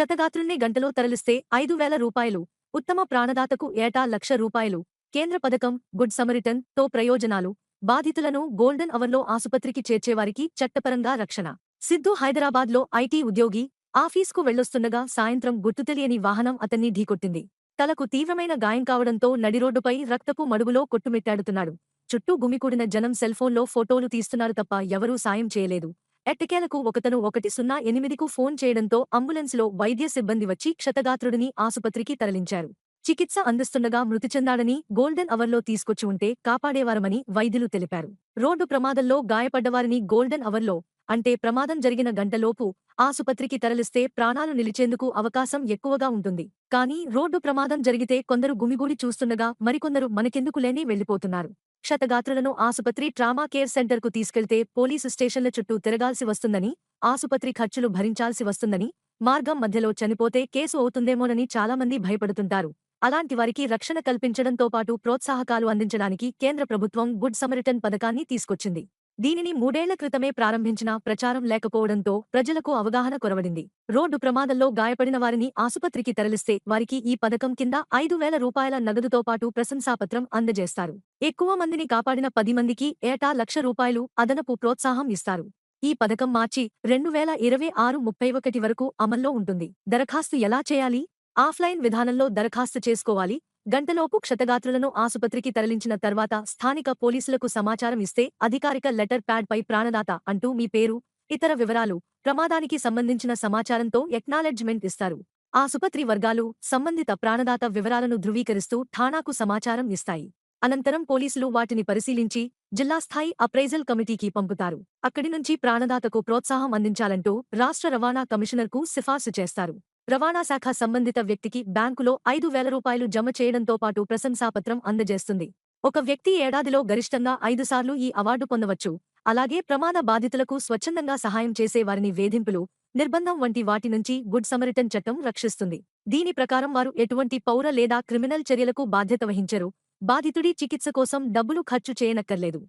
క్షతగాత్రుణ్ణి గంటలో తరలిస్తే ఐదు వేల రూపాయలు. ఉత్తమ ప్రాణదాతకు ఏటా లక్ష రూపాయలు. కేంద్ర పథకం గుడ్ సమరిటన్తో ప్రయోజనాలు. బాధితులను గోల్డెన్ అవర్లో ఆసుపత్రికి చేర్చేవారికి చట్టపరంగా రక్షణ. సిద్ధు హైదరాబాద్లో ఐటీ ఉద్యోగి ఆఫీస్కు వెళ్ళొస్తుండగా సాయంత్రం గుర్తుతెలియని వాహనం అతన్ని ఢీకొట్టింది. తలకు తీవ్రమైన గాయం కావడంతో నడిరోడ్డుపై రక్తపు మడుగులో కొట్టుమిట్టాడుతున్నాడు. చుట్టూ గుమికూడిన జనం సెల్ఫోన్లో ఫోటోలు తీస్తున్నారు తప్ప ఎవరూ సాయం చేయలేదు. ఎట్టకేలకు ఒకతను ఒకటి సున్నా ఎనిమిదికు ఫోన్ చేయడంతో అంబులెన్స్లో వైద్య సిబ్బంది వచ్చి క్షతగాత్రుడిని ఆసుపత్రికి తరలించారు. చికిత్స అందిస్తుండగా మృతి చెందాడని గోల్డెన్ అవర్లో తీసుకొచ్చి ఉంటే కాపాడేవారమని వైద్యులు తెలిపారు. రోడ్డు ప్రమాదంలో గాయపడ్డవారిని గోల్డెన్ అవర్లో అంటే ప్రమాదం జరిగిన గంటలోపు ఆసుపత్రికి తరలిస్తే ప్రాణాలు నిలిచేందుకు అవకాశం ఎక్కువగా ఉంటుంది. కానీ రోడ్డు ప్రమాదం జరిగితే కొందరు గుమిగూడి చూస్తుండగా మరికొందరు మనకెందుకులేని వెళ్ళిపోతున్నారు క్షతగాత్రులను ఆసుపత్రి ట్రామా కేర్ సెంటర్కు తీసుకెళ్తే పోలీసు స్టేషన్ల చుట్టూ తిరగాల్సి వస్తుందని ఆసుపత్రి ఖర్చులు భరించాల్సి వస్తుందని మార్గం మధ్యలో చనిపోతే కేసు అవుతుందేమోనని చాలామంది భయపడుతుంటారు. అలాంటి వారికి రక్షణ కల్పించడంతో పాటు ప్రోత్సాహకాలు అందించడానికి కేంద్ర ప్రభుత్వం గుడ్ సమరిటన్ పథకాన్ని తీసుకొచ్చింది. దీనిని మూడేళ్ళ క్రితమే ప్రారంభించినా ప్రచారం లేకపోవడంతో ప్రజలకు అవగాహన కొరవడింది. రోడ్డు ప్రమాదంలో గాయపడిన వారిని ఆసుపత్రికి తరలిస్తే వారికి ఈ పథకం కింద ఐదు వేల రూపాయల నగదుతో పాటు ప్రశంసాపత్రం అందజేస్తారు. ఎక్కువ మందిని కాపాడిన పది మందికి ఏటా లక్ష రూపాయలు అదనపు ప్రోత్సాహం ఇస్తారు. ఈ పథకం మార్చి రెండు వేల ఇరవై ఆరు ముప్పై ఒకటి వరకు అమల్లో ఉంటుంది. దరఖాస్తు ఎలా చేయాలి? ఆఫ్లైన్ విధానంలో దరఖాస్తు చేసుకోవాలి. గంటలోపు క్షతగాత్రులను ఆసుపత్రికి తరలించిన తర్వాత స్థానిక పోలీసులకు సమాచారం ఇస్తే అధికారిక లెటర్ ప్యాడ్ పై ప్రాణదాత అంటూ మీ పేరు ఇతర వివరాలు ప్రమాదానికి సంబంధించిన సమాచారంతో ఎక్నాలెడ్జ్మెంట్ ఇస్తారు. ఆసుపత్రి వర్గాలు సంబంధిత ప్రాణదాత వివరాలను ధృవీకరిస్తూ ఠాణాకు సమాచారం ఇస్తాయి. అనంతరం పోలీసులు వాటిని పరిశీలించి జిల్లా స్థాయి అప్రైజల్ కమిటీకి పంపుతారు. అక్కడి నుంచి ప్రాణదాతకు ప్రోత్సాహం అందించాలంటూ రాష్ట్ర రవాణా కమిషనర్కు సిఫార్సు చేస్తారు. రవాణా శాఖ సంబంధిత వ్యక్తికి బ్యాంకులో ఐదు వేల రూపాయలు జమ చేయడంతో పాటు ప్రశంసాపత్రం అందజేస్తుంది. ఒక వ్యక్తి ఏడాదిలో గరిష్టంగా ఐదు సార్లు ఈ అవార్డు పొందవచ్చు. అలాగే ప్రమాద బాధితులకు స్వచ్ఛందంగా సహాయం చేసే వారిని వేధింపులు నిర్బంధం వంటి వాటి నుంచి గుడ్ సమరిటన్ చట్టం రక్షిస్తుంది. దీని ప్రకారం వారు ఎటువంటి పౌర లేదా క్రిమినల్ చర్యలకు బాధ్యత వహించరు. బాధితుడి చికిత్స కోసం డబ్బులు ఖర్చు చేయనక్కర్లేదు.